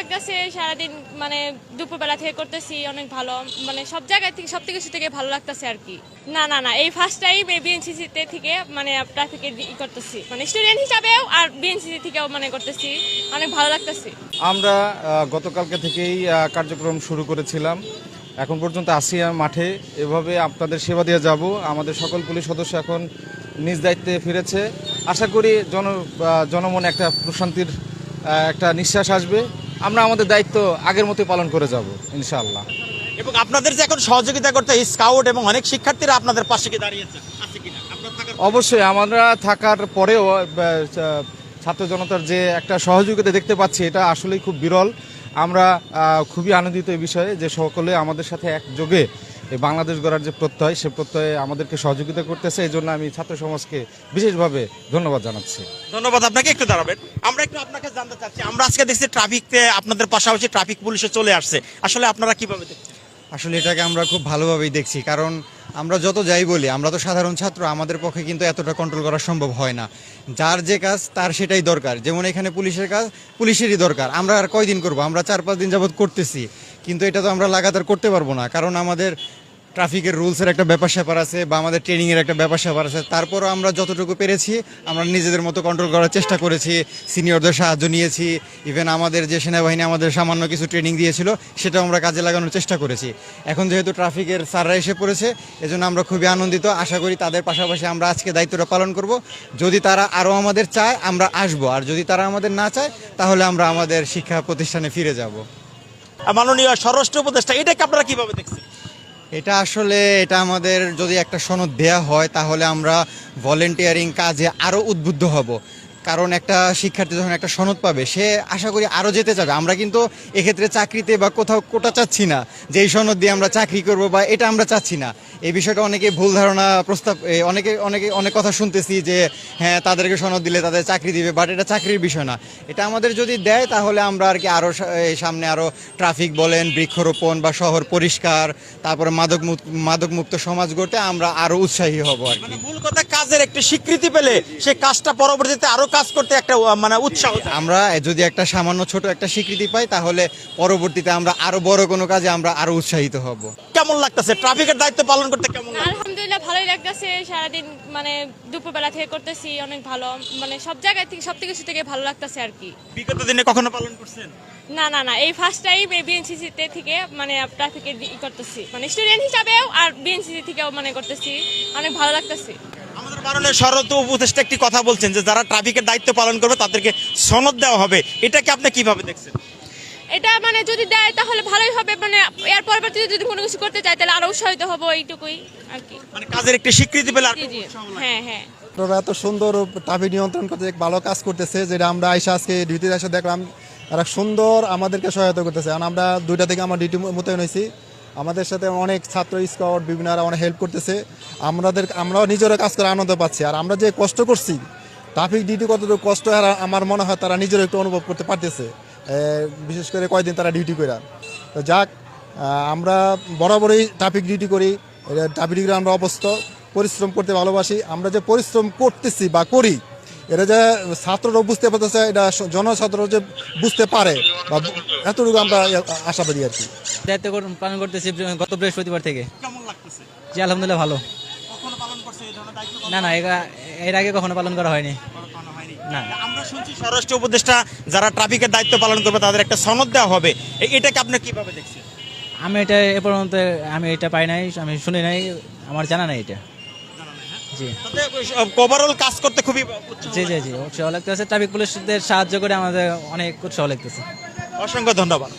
লাগতেছে সারাদিন মানে দুপুরবেলা থেকে করতেছি, অনেক ভালো। মানে সব জায়গায় থেকে, সব কিছু থেকে ভালো লাগতেছে আর কি। না না না, এই ফার্স্ট টাইম এই বিএনসিসিতে থেকে মানে ট্রাফিকে ই করতেছি। মানে স্টুডেন্ট হিসাবেও আর বিএনসিসি থেকেও মানে করতেছি। অনেক ভালো লাগতেছে। আমরা গতকালকে থেকেই কার্যক্রম শুরু করেছিলাম। এখন পর্যন্ত আসিয়া মাঠে। এভাবে আপনাদের সেবা দিয়ে যাব। আমাদের সকল পুলিশ সদস্য এখন নিজ দায়িত্বে ফিরেছে। আশা করি জন জনমনে একটা প্রশান্তির একটা নিঃশ্বাস আসবে। আমরা আমাদের দায়িত্ব আগের মতোই পালন করে যাব ইনশাআল্লাহ। এবং আপনাদের যে এখন সহযোগিতা করতে স্কাউট এবং অনেক শিক্ষার্থীরা আপনাদের পাশে কি দাঁড়িয়েছে অবশ্যই আমরা থাকার পরেও ছাত্র জনতার যে একটা সহযোগিতা দেখতে পাচ্ছি এটা আসলেই খুব বিরল। আমরা খুবই আনন্দিত এই বিষয়ে যে সকলে আমাদের সাথে একযোগে এই বাংলাদেশ গড়ার যে প্রত্যয় সে প্রত্যয়ে আমাদেরকে সহযোগিতা করতেছে। এই জন্য আমি ছাত্র সমাজকে বিশেষভাবে ধন্যবাদ জানাচ্ছি। ধন্যবাদ আপনাকে একটু দাঁড়াবেন। আমরা একটু আপনাকে জানতে চাচ্ছি আমরা আজকে দেখছি ট্রাফিকতে আপনাদের পাশাপাশি ট্রাফিক পুলিশে চলে আসছে। আসলে আপনারা কীভাবে দেখছেন? আসলে এটাকে আমরা খুব ভালোভাবেই দেখছি কারণ আমরা যত যাই বলি আমরা তো সাধারণ ছাত্র আমাদের পক্ষে কিন্তু এতটা কন্ট্রোল করা সম্ভব হয় না। যার যে কাজ তার সেটাই দরকার। যেমন এখানে পুলিশের কাজ পুলিশেরই দরকার। আমরা আর কয়দিন করব? আমরা চার পাঁচ দিন যাবৎ করতেছি। কিন্তু এটা তো আমরা লাগাতার করতে পারব না কারণ আমাদের ট্রাফিকের রুলসের একটা ব্যাপার স্যাপার আছে বা আমাদের ট্রেনিংয়ের একটা ব্যাপার স্যাপার আছে, তারপরও আমরা যতটুকু পেরেছি, আমরা নিজেদের মতো কন্ট্রোল করার চেষ্টা করেছি সিনিয়রদের সাহায্য নিয়েছি ইভেন আমাদের যে সেনাবাহিনী আমাদের সামান্য কিছু ট্রেনিং দিয়েছিল, সেটাও আমরা কাজে লাগানোর চেষ্টা করেছি। এখন যেহেতু ট্রাফিকের স্যাররা এসে পড়েছে, এজন্য আমরা খুবই আনন্দিত। আশা করি তাদের পাশাপাশি আমরা আজকে দায়িত্বটা পালন করব। যদি তারা আরও আমাদের চায়, আমরা আসব। আর যদি তারা আমাদের না চায়, তাহলে আমরা আমাদের শিক্ষা প্রতিষ্ঠানে ফিরে যাব। মাননীয় স্বরাষ্ট্র উপদেষ্টা এটাকে আপনারা কীভাবে দেখছেন? এটা আসলে, এটা আমাদের যদি একটা সনদ দেয়া হয়, তাহলে আমরা ভলেন্টিয়ারিং কাজে আরও উদ্বুদ্ধ হব। কারণ একটা শিক্ষার্থী যখন একটা সনদ পাবে, সে আশা করি আরও যেতে চাবে। আমরা কিন্তু এক্ষেত্রে চাকরিতে বা কোথাও কোটা চাচ্ছি না যে এই সনদ দিয়ে আমরা চাকরি করব বা এটা আমরা চাচ্ছি না। এই বিষয়টা অনেকে ভুল ধারণা, প্রস্তাব অনেকে অনেকে, অনেক কথা শুনতেছি যে হ্যাঁ তাদেরকে সনদ দিলে তাদের চাকরি দিবে বাট এটা চাকরির বিষয় না। এটা আমাদের যদি দেয়, তাহলে আমরা আর কি আরও সামনে আরও ট্রাফিক বলেন, বৃক্ষরোপণ বা শহর পরিষ্কার, তারপরে মাদক মুক্ত মাদক মুক্ত সমাজ গড়তে আমরা আরও উৎসাহী হব আর কি। মানে মূল কথা, কাজের একটি স্বীকৃতি পেলে সে কাজটা পরবর্তীতে আরও কাজ করতে একটা মানে উৎসাহ আমরা যদি একটা সামান্য ছোট একটা স্বীকৃতি পাই তাহলে পরবর্তীতে আমরা আরও বড় কোনো কাজে আমরা আরও উৎসাহিত হব। কেমন লাগতেছে? ট্রাফিকের দায়িত্ব পালন করতে কেমন আলহামদুলিল্লাহ ভালোই লাগতেছে। সারাদিন মানে দুপুরবেলা থেকে করতেছি অনেক ভালো। মানে সব জায়গায় থেকে সব কিছু থেকে ভালো লাগতেছে আর কি। বিগত দিনে কখনো পালন করছেন? না না না এই ফার্স্ট টাইম এই বিএনসিসিতে থেকে মানে ট্রাফিকে ই করতেছি। মানে স্টুডেন্ট হিসাবেও আর বিএনসিসি থেকেও মানে করতেছি। অনেক ভালো লাগতেছে। মাননীয় শরত উপদেষ্টা একটি কথা বলছেন যে যারা ট্রাফিকের দায়িত্ব পালন করবে তাদেরকে সনদ দেওয়া হবে। এটাকে আপনি কীভাবে দেখছেন? এটা মানে যদি দেয় তাহলে ভালোই হবে মানে এর পরবর্তীতে যদি কোনো কিছু করতে চাই তাহলে আরও উৎসাহিত হব এইটুকুই আর কি। মানে কাজের একটি স্বীকৃতি পেলে আর জি জি। হ্যাঁ হ্যাঁ। ওরা এত সুন্দর ট্রাফিক নিয়ন্ত্রণ করতে ভালো কাজ করতেছে যেটা আমরা আইসা আজকে ডিউটিতে এসে দেখলাম তারা সুন্দর আমাদেরকে সহায়তা করতেছে। কারণ আমরা দুইটা থেকে আমার ডিউটি মোতায়েন হয়েছি আমাদের সাথে অনেক ছাত্র স্কাউট বিভিন্নরা অনেক হেল্প করতেছে। আমাদের, আমরাও নিজেরা কাজ করে আনন্দ পাচ্ছি। আর আমরা যে কষ্ট করছি ট্রাফিক ডিউটি কতটুকু কষ্ট আমার মনে হয় তারা নিজেরও একটু অনুভব করতে পারতেছে। বিশেষ করে কয়দিন তারা ডিউটি করে তো যাক আমরা বরাবরই ট্রাফিক ডিউটি করি। ট্রাফিক ডিউটি আমরা অবস্থ পরিশ্রম করতে ভালোবাসি। আমরা যে পরিশ্রম করতেছি বা করি এটা যে ছাত্ররাও বুঝতে পারতেছে এটা জনছাত্র যে বুঝতে পারে বা এতটুকু আমরা আশাবাদী আর কি। দায়িত্ব পালন করতেছি গত বৃহস্পতিবার থেকে। কেমন জি আলহামদুলিল্লাহ ভালো। না না এর আগে কখনো পালন করা হয়নি। না। আমরা শুনছি স্বরাষ্ট্র উপদেষ্টা যারা ট্রাফিকের দায়িত্ব পালন করবে তাদের একটা সনদ দেওয়া হবে। এটাকে আপনি কীভাবে দেখছেন? আমি এটা এ পর্যন্ত আমি এটা পাই নাই আমি শুনি নাই আমার জানা নাই এটা। জি। তাতে ওভারঅল কাজ করতে খুবই জি জি জি উৎসাহ লাগতেছে। ট্রাফিক পুলিশদের সাহায্য করে আমাদের অনেক উৎসাহ লাগতেছে। অসংখ্য ধন্যবাদ।